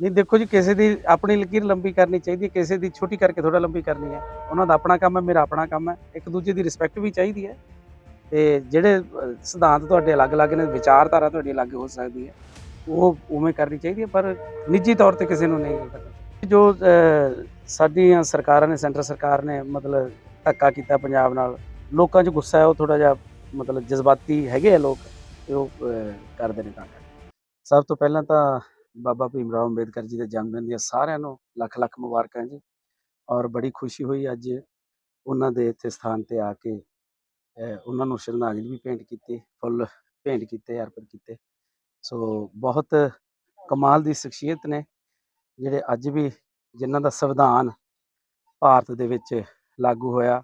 ਨਹੀਂ, ਦੇਖੋ ਜੀ, ਕਿਸੇ ਦੀ ਆਪਣੀ ਲਕੀਰ ਲੰਬੀ ਕਰਨੀ ਚਾਹੀਦੀ ਹੈ, ਕਿਸੇ ਦੀ ਛੋਟੀ ਕਰਕੇ ਥੋੜਾ ਲੰਬੀ ਕਰਨੀ ਹੈ। ਉਹਨਾਂ ਦਾ ਆਪਣਾ ਕੰਮ ਹੈ, ਮੇਰਾ ਆਪਣਾ ਕੰਮ ਹੈ। ਇੱਕ ਦੂਜੇ ਦੀ ਰਿਸਪੈਕਟ ਵੀ ਚਾਹੀਦੀ ਹੈ। ਤੇ ਜਿਹੜੇ ਸਿਧਾਂਤ ਤੁਹਾਡੇ ਅਲੱਗ-ਅਲੱਗ ਨੇ, ਵਿਚਾਰਧਾਰਾ ਤੁਹਾਡੀ ਅਲੱਗ ਹੋ ਸਕਦੀ ਹੈ। ਉਹ ਉਵੇਂ ਕਰਨੀ ਚਾਹੀਦੀ ਹੈ, ਪਰ ਨਿੱਜੀ ਤੌਰ ਤੇ ਕਿਸੇ ਨੂੰ ਨਹੀਂ ਕਰਨਾ ਜੋ ਸਾਡੀਆਂ ਸਰਕਾਰਾਂ ਨੇ, ਸੈਂਟਰ ਸਰਕਾਰ ਨੇ ਮਤਲਬ ਧੱਕਾ ਕੀਤਾ ਪੰਜਾਬ ਨਾਲ, ਲੋਕਾਂ 'ਚ ਗੁੱਸਾ ਹੈ, ਉਹ ਥੋੜਾ ਜਿਹਾ ਮਤਲਬ ਜਜ਼ਬਾਤੀ ਹੈਗੇ ਆ ਲੋਕ, ਤੇ ਉਹ ਕਰਦੇ ਨੇ ਤਾਂ। ਕਰਕੇ। ਸਭ ਤੋਂ ਪਹਿਲਾਂ ਤਾਂ ਬਾਬਾ ਭੀਮ ਰਾਓ ਅੰਬੇਦਕਰ ਜੀ ਦੇ ਜਨਮ ਦਿਨ ਦੀਆਂ ਸਾਰਿਆਂ ਨੂੰ ਲੱਖ ਲੱਖ ਮੁਬਾਰਕਾਂ ਜੀ। ਔਰ ਬੜੀ ਖੁਸ਼ੀ ਹੋਈ ਅੱਜ ਉਹਨਾਂ ਦੇ ਇੱਥੇ ਸਥਾਨ ਤੇ ਆ ਕੇ ਉਹਨਾਂ ਨੂੰ ਸ਼ਰਧਾਂਜਲੀ ਵੀ ਭੇਂਟ ਕੀਤੀ, ਫੁੱਲ ਭੇਂਟ ਕੀਤੇ, ਅਰਪਣ ਕੀਤੇ। ਸੋ ਬਹੁਤ ਕਮਾਲ ਦੀ ਸ਼ਖਸੀਅਤ ਨੇ, ਜਿਹੜੇ ਅੱਜ ਵੀ ਜਿਨ੍ਹਾਂ ਦਾ ਸੰਵਿਧਾਨ ਭਾਰਤ ਦੇ ਵਿੱਚ ਲਾਗੂ ਹੋਇਆ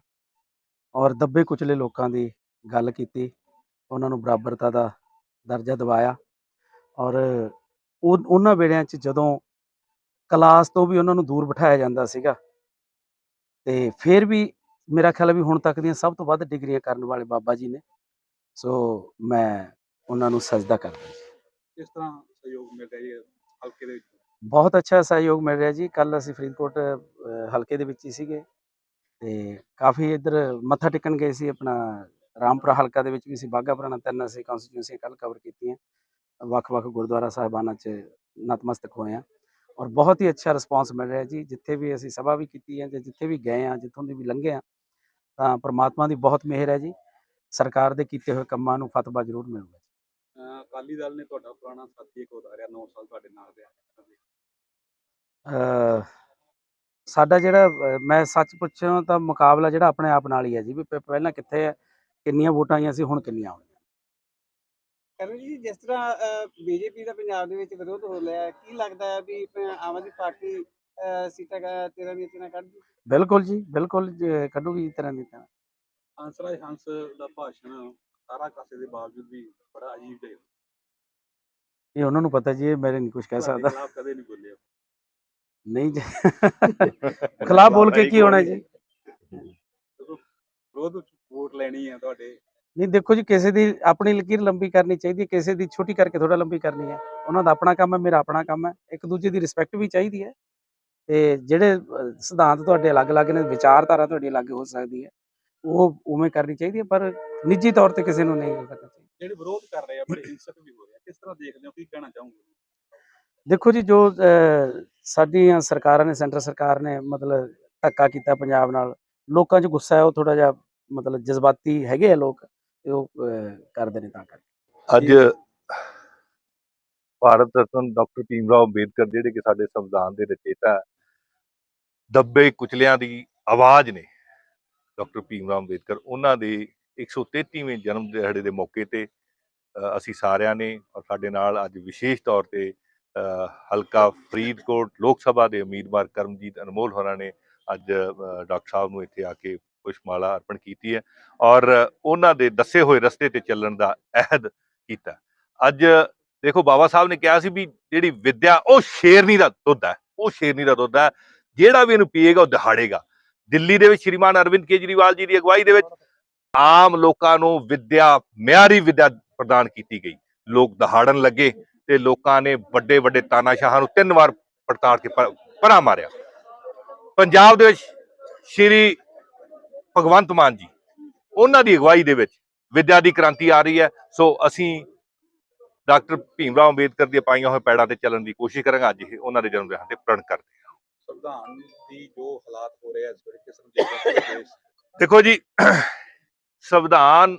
ਔਰ ਦੱਬੇ ਕੁਚਲੇ ਲੋਕਾਂ ਦੀ ਗੱਲ ਕੀਤੀ, ਉਹਨਾਂ ਨੂੰ ਬਰਾਬਰਤਾ ਦਾ ਦਰਜਾ ਦਿਵਾਇਆ ਔਰ ਉਹ ਉਹਨਾਂ ਵੇੜਿਆਂ 'ਚ ਜਦੋਂ ਕਲਾਸ ਤੋਂ ਵੀ ਉਹਨਾਂ ਨੂੰ ਦੂਰ ਬਿਠਾਇਆ ਜਾਂਦਾ ਸੀਗਾ ਤੇ ਫਿਰ ਵੀ ਮੇਰਾ ਖਿਆਲ ਵੀ ਹੁਣ ਤੱਕ ਦੀਆਂ ਸਭ ਤੋਂ ਵੱਧ ਡਿਗਰੀਆਂ ਕਰਨ ਵਾਲੇ ਬਾਬਾ ਜੀ ਨੇ ਸੋ ਮੈਂ ਉਹਨਾਂ ਨੂੰ ਸਜਦਾ ਕਰਦਾ ਜੀ। ਕਿਸ ਤਰ੍ਹਾਂ ਸਹਿਯੋਗ ਮਿਲ ਰਿਹਾ ਹੈ ਹਲਕੇ ਦੇ ਵਿੱਚ? ਬਹੁਤ ਅੱਛਾ ਸਹਿਯੋਗ ਮਿਲ ਰਿਹਾ ਜੀ ਕੱਲ ਅਸੀਂ ਫਰੀਦਕੋਟ ਹਲਕੇ ਦੇ ਵਿੱਚ ਹੀ ਸੀਗੇ ਤੇ ਕਾਫੀ ਇੱਧਰ ਮੱਥਾ ਟੇਕਣ ਗਏ ਸੀ ਆਪਣਾ ਰਾਮਪੁਰਾ ਹਲਕਾ ਦੇ ਵਿੱਚ ਵੀ ਸੀ ਬਾਘਾ ਪੁਰਾਣਾ ਤਿੰਨ ਅਸੀਂ ਕਨਸਟੀਟਿਊਂਸੀ ਕੱਲ ਕਵਰ ਕੀਤੀਆਂ। ਵੱਖ-ਵੱਖ ਗੁਰਦੁਆਰਾ ਸਾਹਿਬਾਨਾਂ 'ਚ ਨਤਮਸਤਕ ਹੋਏ ਆ ਔਰ ਬਹੁਤ ਹੀ ਅੱਛਾ ਰਿਸਪਾਂਸ ਮਿਲ ਰਿਹਾ ਜੀ। ਜਿੱਥੇ ਵੀ ਅਸੀਂ ਸਭਾ ਵੀ ਕੀਤੀ ਹੈ ਜਾਂ ਜਿੱਥੇ ਵੀ ਗਏ ਆ ਜਿੱਥੋਂ ਦੀ ਵੀ ਲੰਘੇ ਆ ਤਾਂ ਪ੍ਰਮਾਤਮਾ ਦੀ ਬਹੁਤ ਮਿਹਰ ਹੈ ਜੀ। ਸਰਕਾਰ ਦੇ ਕੀਤੇ ਹੋਏ ਕੰਮਾਂ ਨੂੰ ਫਤਵਾ ਜ਼ਰੂਰ ਮਿਲੂਗਾ ਅਕਾਲੀ ਦਲ ਨੇ ਤੁਹਾਡਾ ਪੁਰਾਣਾ ਸਾਥੀ ਇੱਕ ਉਤਾਰਿਆ 9 ਸਾਲ ਤੁਹਾਡੇ ਨਾਲ ਰਿਹਾ। ਅ, ਸਾਡਾ ਜਿਹੜਾ ਮੈਂ ਸੱਚ ਪੁੱਛਾਂ ਤਾਂ ਮੁਕਾਬਲਾ ਜਿਹੜਾ ਆਪਣੇ ਆਪ ਨਾਲ ਹੀ ਹੈ ਜੀ ਵੀ ਪਹਿਲਾਂ ਕਿੱਥੇ ਹੈ ਕਿੰਨੀਆਂ ਵੋਟਾਂ ਆਈਆਂ ਸੀ ਹੁਣ ਕਿੰਨੀਆਂ ਆਉਣੀਆਂ ਕਰਨ ਜੀ ਜਿਸ ਤਰ੍ਹਾਂ ਬੀਜੇਪੀ ਦਾ ਪੰਜਾਬ ਦੇ ਵਿੱਚ ਵਿਰੋਧ ਹੋ ਰਿਹਾ ਹੈ ਕੀ ਲੱਗਦਾ ਹੈ ਵੀ ਆਮ ਆਦਮੀ ਪਾਰਟੀ ਸੀਟਾਂ ਤੇਰਾਂ ਦੀਆਂ ਤੇਰਾਂ ਕੱਢ ਬਿਲਕੁਲ ਜੀ ਬਿਲਕੁਲ ਕੱਢੂਗੀ ਇਸ ਤਰ੍ਹਾਂ ਦੀ ਤਾਂ ਹੰਸਰਾਜ ਹੰਸ ਦਾ ਭਾਸ਼ਣ। ਸਾਰਾ ਕਾਸੇ ਦੇ ਬਾਵਜੂਦ ਵੀ ਬੜਾ ਅਜੀਬ ਜਿਹਾ ਇਹ ਉਹਨਾਂ ਨੂੰ ਪਤਾ ਜੀ ਇਹ ਮੇਰੇ ਨਹੀਂ ਕੁਝ ਕਹਿ ਸਕਦਾ। ਖਿਲਾਫ ਕਦੇ ਨਹੀਂ ਬੋਲਿਆ। ਨਹੀਂ ਜੀ। ਖਿਲਾਫ ਬੋਲ ਕੇ ਕੀ ਹੋਣਾ ਜੀ? ਵਿਰੋਧ ਵੋਟ ਲੈਣੀ ਹੈ ਤੁਹਾਡੇ ਨਹੀਂ ਦੇਖੋ ਜੀ ਕਿਸੇ ਦੀ ਆਪਣੀ ਲਕੀਰ ਲੰਬੀ ਕਰਨੀ ਚਾਹੀਦੀ ਹੈ ਕਿਸੇ ਦੀ ਛੋਟੀ ਕਰਕੇ ਥੋੜਾ ਲੰਬੀ ਕਰਨੀ ਹੈ। ਉਹਨਾਂ ਦਾ ਆਪਣਾ ਕੰਮ ਹੈ ਮੇਰਾ ਆਪਣਾ ਕੰਮ ਹੈ ਇੱਕ ਦੂਜੇ ਦੀ ਰਿਸਪੈਕਟ ਵੀ ਚਾਹੀਦੀ ਹੈ। ਤੇ ਜਿਹੜੇ ਸਿਧਾਂਤ ਤੁਹਾਡੇ ਅਲੱਗ-ਅਲੱਗ ਨੇ ਵਿਚਾਰਧਾਰਾ ਤੁਹਾਡੀ ਅਲੱਗ ਹੋ ਸਕਦੀ ਹੈ ਉਹ ਉਵੇਂ ਕਰਨੀ ਚਾਹੀਦੀ ਹੈ ਪਰ ਨਿੱਜੀ ਤੌਰ ਤੇ ਕਿਸੇ ਨੂੰ ਨਹੀਂ ਕਰਨਾ ਚਾਹੀਦਾ। ਜਿਹੜੇ ਵਿਰੋਧ ਕਰ ਰਹੇ ਆ ਬੜੇ ਹਿੰਸਕ ਵੀ ਹੋ ਰਹੇ ਕਿਸ ਤਰ੍ਹਾਂ ਦੇਖਦੇ ਹੋ ਕੀ ਕਹਿਣਾ ਚਾਹੋਗੇ? ਦੇਖੋ ਜੀ ਜੋ ਸਾਡੀਆਂ ਸਰਕਾਰਾਂ ਨੇ ਸੈਂਟਰ ਸਰਕਾਰ ਨੇ ਮਤਲਬ ਧੱਕਾ ਕੀਤਾ ਪੰਜਾਬ ਨਾਲ ਲੋਕਾਂ 'ਚ ਗੁੱਸਾ ਹੈ ਉਹ ਥੋੜਾ ਜਿਹਾ ਮਤਲਬ ਜਜ਼ਬਾਤੀ ਹੈਗੇ ਆ ਲੋਕ। ਤੇ ਉਹ ਕਰਦੇ ਨੇ ਤਾਂ ਕਰਕੇ। ਅੱਜ ਭਾਰਤ ਰਤਨ ਡਾਕਟਰ ਭੀਮ ਰਾਓ ਅੰਬੇਦਕਰ ਜਿਹੜੇ ਕਿ ਸਾਡੇ ਸੰਵਿਧਾਨ ਦੇ ਰਚੇਤਾ ਦੱਬੇ ਕੁਚਲਿਆਂ ਦੀ ਆਵਾਜ਼ ਨੇ ਡਾਕਟਰ ਭੀਮ ਰਾਓ ਅੰਬੇਦਕਰ। ਉਹਨਾਂ ਦੇ 133ਵੇਂ ਜਨਮ ਦਿਹਾੜੇ ਦੇ ਮੌਕੇ ਤੇ ਅਸੀਂ ਸਾਰਿਆਂ ਨੇ ਔਰ ਸਾਡੇ ਨਾਲ ਅੱਜ ਵਿਸ਼ੇਸ਼ ਤੌਰ ਤੇ ਹਲਕਾ ਫਰੀਦਕੋਟ ਲੋਕ ਸਭਾ ਦੇ ਉਮੀਦਵਾਰ ਕਰਮਜੀਤ ਅਨਮੋਲ ਹੋਰਾਂ ਨੇ ਅੱਜ ਡਾਕਟਰ ਸਾਹਿਬ ਨੂੰ ਇੱਥੇ ਆ ਕੇ ਪੁਸ਼ਪਮਾਲਾ ਅਰਪਣ ਕੀਤੀ ਹੈ ਔਰ ਉਹਨਾਂ ਦੇ ਦੱਸੇ ਹੋਏ ਰਸਤੇ ਤੇ ਚੱਲਣ ਦਾ ਅਹਿਦ ਕੀਤਾ। ਅੱਜ ਦੇਖੋ ਬਾਬਾ ਸਾਹਿਬ ਨੇ ਕਿਹਾ ਸੀ ਵੀ ਜਿਹੜੀ ਵਿਦਿਆ ਉਹ ਸ਼ੇਰਨੀ ਦਾ ਦੁੱਧ ਹੈ, ਉਹ ਸ਼ੇਰਨੀ ਦਾ ਦੁੱਧ ਹੈ, ਜਿਹੜਾ ਵੀ ਇਹਨੂੰ ਪੀਏਗਾ ਉਹ ਦਿਹਾੜੇਗਾ। ਦਿੱਲੀ ਦੇ ਵਿੱਚ ਸ਼੍ਰੀਮਾਨ ਅਰਵਿੰਦ ਕੇਜਰੀਵਾਲ ਜੀ ਦੀ ਅਗਵਾਈ ਦੇ ਵਿੱਚ ਆਮ ਲੋਕਾਂ ਨੂੰ ਵਿਦਿਆ, ਮਿਆਰੀ ਵਿਦਿਆ ਪ੍ਰਦਾਨ ਕੀਤੀ ਗਈ। ਲੋਕ ਦਹਾੜਨ ਲੱਗੇ ਤੇ ਲੋਕਾਂ ਨੇ ਵੱਡੇ ਵੱਡੇ ਤਾਨਾਸ਼ਾਹਾਂ ਨੂੰ ਤਿੰਨ ਵਾਰ ਪੜਤਾੜ ਕੇ ਪ- ਪਰਾਂ ਮਾਰਿਆ। ਪੰਜਾਬ ਦੇ ਵਿੱਚ ਸ਼੍ਰੀ ਭਗਵੰਤ ਮਾਨ ਜੀ ਉਹਨਾਂ ਦੀ ਅਗਵਾਈ ਦੇ ਵਿੱਚ ਵਿਦਿਆ ਦੀ ਕ੍ਰਾਂਤੀ ਆ ਰਹੀ ਹੈ। ਸੋ ਅਸੀਂ ਡਾਕਟਰ ਭੀਮ ਰਾਓ ਅੰਬੇਦਕਰ ਦੀਆਂ ਪਾਈਆਂ ਹੋਏ ਪੈੜਾਂ ਤੇ ਚੱਲਣ ਦੀ ਕੋਸ਼ਿਸ਼ ਕਰਾਂਗੇ। ਅੱਜ ਇਹ ਉਹਨਾਂ ਦੇ ਜਨਮ ਦਿਨ ਤੇ ਪ੍ਰਣ ਕਰਦੇ ਹਾਂ। ਸੰਵਿਧਾਨ ਦੀ ਜੋ ਹਾਲਾਤ ਹੋ ਰਹੇ ਆ ਇਸ ਵੇਲੇ ਕਿਸ ਤਰ੍ਹਾਂ ਦੇਖਦੇ ਹੋ ਦੇਸ਼ ਦੇਖੋ ਜੀ ਸੰਵਿਧਾਨ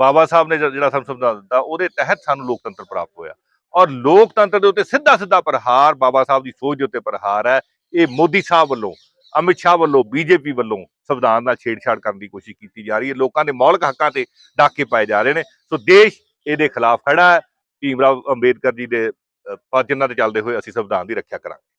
ਬਾਬਾ ਸਾਹਿਬ ਨੇ ਜਿਹੜਾ ਸਾਨੂੰ ਸੰਵਿਧਾਨ ਦਿੱਤਾ ਉਹਦੇ ਤਹਿਤ ਸਾਨੂੰ ਲੋਕਤੰਤਰ ਪ੍ਰਾਪਤ ਹੋਇਆ। ਔਰ ਲੋਕਤੰਤਰ ਦੇ ਉੱਤੇ ਸਿੱਧਾ ਸਿੱਧਾ ਪ੍ਰਹਾਰ ਬਾਬਾ ਸਾਹਿਬ ਦੀ ਸੋਚ ਦੇ ਉੱਤੇ ਪ੍ਰਹਾਰ ਹੈ। ਇਹ ਮੋਦੀ ਸਾਹਿਬ ਵੱਲੋਂ ਅਮਿਤ ਸ਼ਾਹ ਵੱਲੋਂ ਬੀਜੇਪੀ ਵੱਲੋਂ ਸੰਵਿਧਾਨ ਨਾਲ ਛੇੜਛਾੜ ਕਰਨ ਦੀ ਕੋਸ਼ਿਸ਼ ਕੀਤੀ ਜਾ ਰਹੀ ਹੈ। ਲੋਕਾਂ ਦੇ ਮੌਲਿਕ ਹੱਕਾਂ ਤੇ ਡਾਕੇ ਪਾਏ ਜਾ ਰਹੇ ਨੇ। ਸੋ ਦੇਸ਼ ਇਹਦੇ ਖਿਲਾਫ ਖੜਾ ਹੈ। ਭੀਮ ਰਾਵ ਅੰਬੇਦਕਰ ਜੀ ਦੇ ਅ, ਪਦ ਚਿੰਨ੍ਹਾਂ ਤੇ ਚੱਲਦੇ ਹੋਏ ਅਸੀਂ ਸੰਵਿਧਾਨ ਦੀ ਰੱਖਿਆ ਕਰਾਂਗੇ।